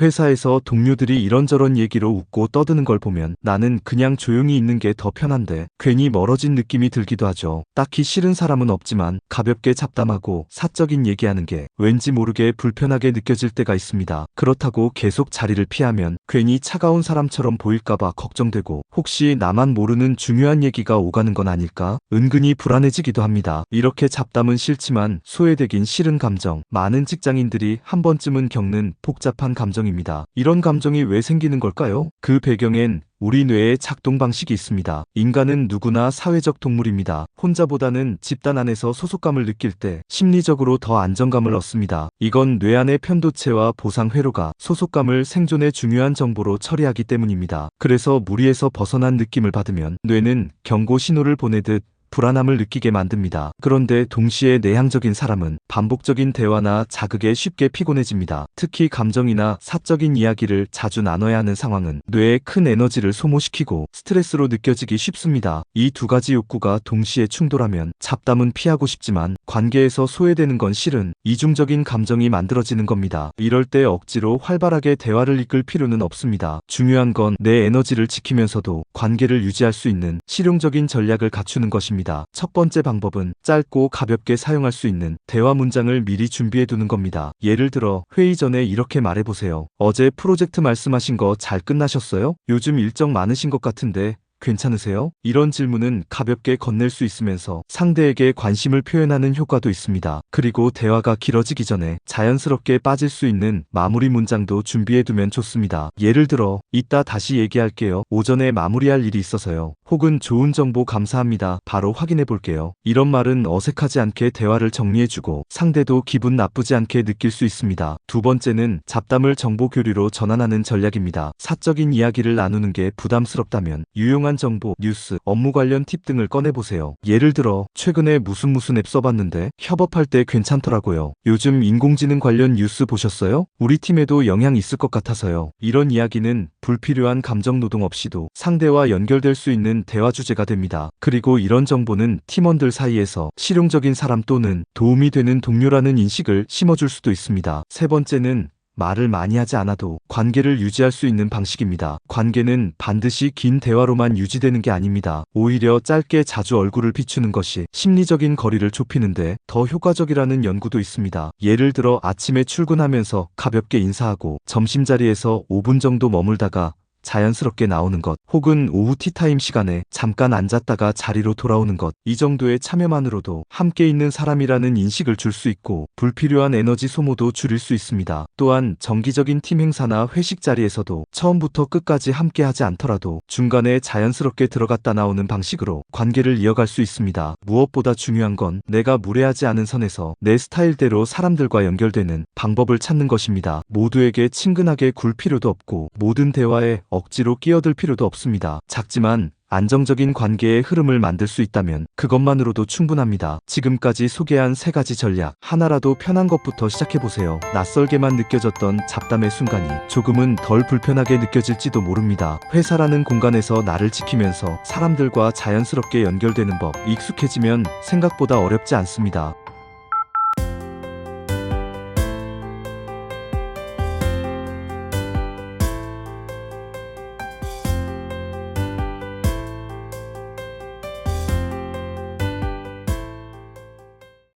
회사에서 동료들이 이런저런 얘기로 웃고 떠드는 걸 보면 나는 그냥 조용히 있는 게 더 편한데 괜히 멀어진 느낌이 들기도 하죠. 딱히 싫은 사람은 없지만 가볍게 잡담하고 사적인 얘기하는 게 왠지 모르게 불편하게 느껴질 때가 있습니다. 그렇다고 계속 자리를 피하면 괜히 차가운 사람처럼 보일까봐 걱정되고 혹시 나만 모르는 중요한 얘기가 오가는 건 아닐까 은근히 불안해지기도 합니다. 이렇게 잡담은 싫지만 소외되긴 싫은 감정. 많은 직장인들이 한 번쯤은 겪는 복잡한 감정 입니다. 이런 감정이 왜 생기는 걸까요? 그 배경엔 우리 뇌의 작동 방식이 있습니다. 인간은 누구나 사회적 동물입니다. 혼자보다는 집단 안에서 소속감을 느낄 때 심리적으로 더 안정감을 얻습니다. 이건 뇌 안의 편도체와 보상 회로가 소속감을 생존의 중요한 정보로 처리하기 때문입니다. 그래서 무리에서 벗어난 느낌을 받으면 뇌는 경고 신호를 보내듯 불안함을 느끼게 만듭니다. 그런데 동시에 내향적인 사람은 반복적인 대화나 자극에 쉽게 피곤해집니다. 특히 감정이나 사적인 이야기를 자주 나눠야 하는 상황은 뇌에 큰 에너지를 소모시키고 스트레스로 느껴지기 쉽습니다. 이 두 가지 욕구가 동시에 충돌하면 잡담은 피하고 싶지만 관계에서 소외되는 건 실은 이중적인 감정이 만들어지는 겁니다. 이럴 때 억지로 활발하게 대화를 이끌 필요는 없습니다. 중요한 건 내 에너지를 지키면서도 관계를 유지할 수 있는 실용적인 전략을 갖추는 것입니다. 첫 번째 방법은 짧고 가볍게 사용할 수 있는 대화 문장을 미리 준비해 두는 겁니다. 예를 들어 회의 전에 이렇게 말해보세요. 어제 프로젝트 말씀하신 거 잘 끝나셨어요? 요즘 일정 많으신 것 같은데 괜찮으세요? 이런 질문은 가볍게 건넬 수 있으면서 상대에게 관심을 표현하는 효과도 있습니다. 그리고 대화가 길어지기 전에 자연스럽게 빠질 수 있는 마무리 문장도 준비해두면 좋습니다. 예를 들어, 이따 다시 얘기할게요. 오전에 마무리할 일이 있어서요. 혹은 좋은 정보 감사합니다. 바로 확인해 볼게요. 이런 말은 어색하지 않게 대화를 정리해주고 상대도 기분 나쁘지 않게 느낄 수 있습니다. 두 번째는 잡담을 정보 교류로 전환하는 전략입니다. 사적인 이야기를 나누는 게 부담스럽다면 유용한 정보, 뉴스, 업무 관련 팁 등을 꺼내보세요. 예를 들어, 최근에 무슨 무슨 앱 써봤는데 협업할 때 괜찮더라고요. 요즘 인공지능 관련 뉴스 보셨어요? 우리 팀에도 영향 있을 것 같아서요. 이런 이야기는 불필요한 감정 노동 없이도 상대와 연결될 수 있는 대화 주제가 됩니다. 그리고 이런 정보는 팀원들 사이에서 실용적인 사람 또는 도움이 되는 동료라는 인식을 심어줄 수도 있습니다. 세 번째는 말을 많이 하지 않아도 관계를 유지할 수 있는 방식입니다. 관계는 반드시 긴 대화로만 유지되는 게 아닙니다. 오히려 짧게 자주 얼굴을 비추는 것이 심리적인 거리를 좁히는데 더 효과적이라는 연구도 있습니다. 예를 들어 아침에 출근하면서 가볍게 인사하고 점심자리에서 5분 정도 머물다가 자연스럽게 나오는 것, 혹은 오후 티타임 시간에 잠깐 앉았다가 자리로 돌아오는 것, 이 정도의 참여만으로도 함께 있는 사람이라는 인식을 줄 수 있고 불필요한 에너지 소모도 줄일 수 있습니다. 또한 정기적인 팀 행사나 회식 자리에서도 처음부터 끝까지 함께 하지 않더라도 중간에 자연스럽게 들어갔다 나오는 방식으로 관계를 이어갈 수 있습니다. 무엇보다 중요한 건 내가 무례하지 않은 선에서 내 스타일대로 사람들과 연결되는 방법을 찾는 것입니다. 모두에게 친근하게 굴 필요도 없고 모든 대화에 억지로 끼어들 필요도 없습니다. 작지만 안정적인 관계의 흐름을 만들 수 있다면 그것만으로도 충분합니다. 지금까지 소개한 세 가지 전략, 하나라도 편한 것부터 시작해보세요. 낯설게만 느껴졌던 잡담의 순간이 조금은 덜 불편하게 느껴질지도 모릅니다. 회사라는 공간에서 나를 지키면서 사람들과 자연스럽게 연결되는 법, 익숙해지면 생각보다 어렵지 않습니다.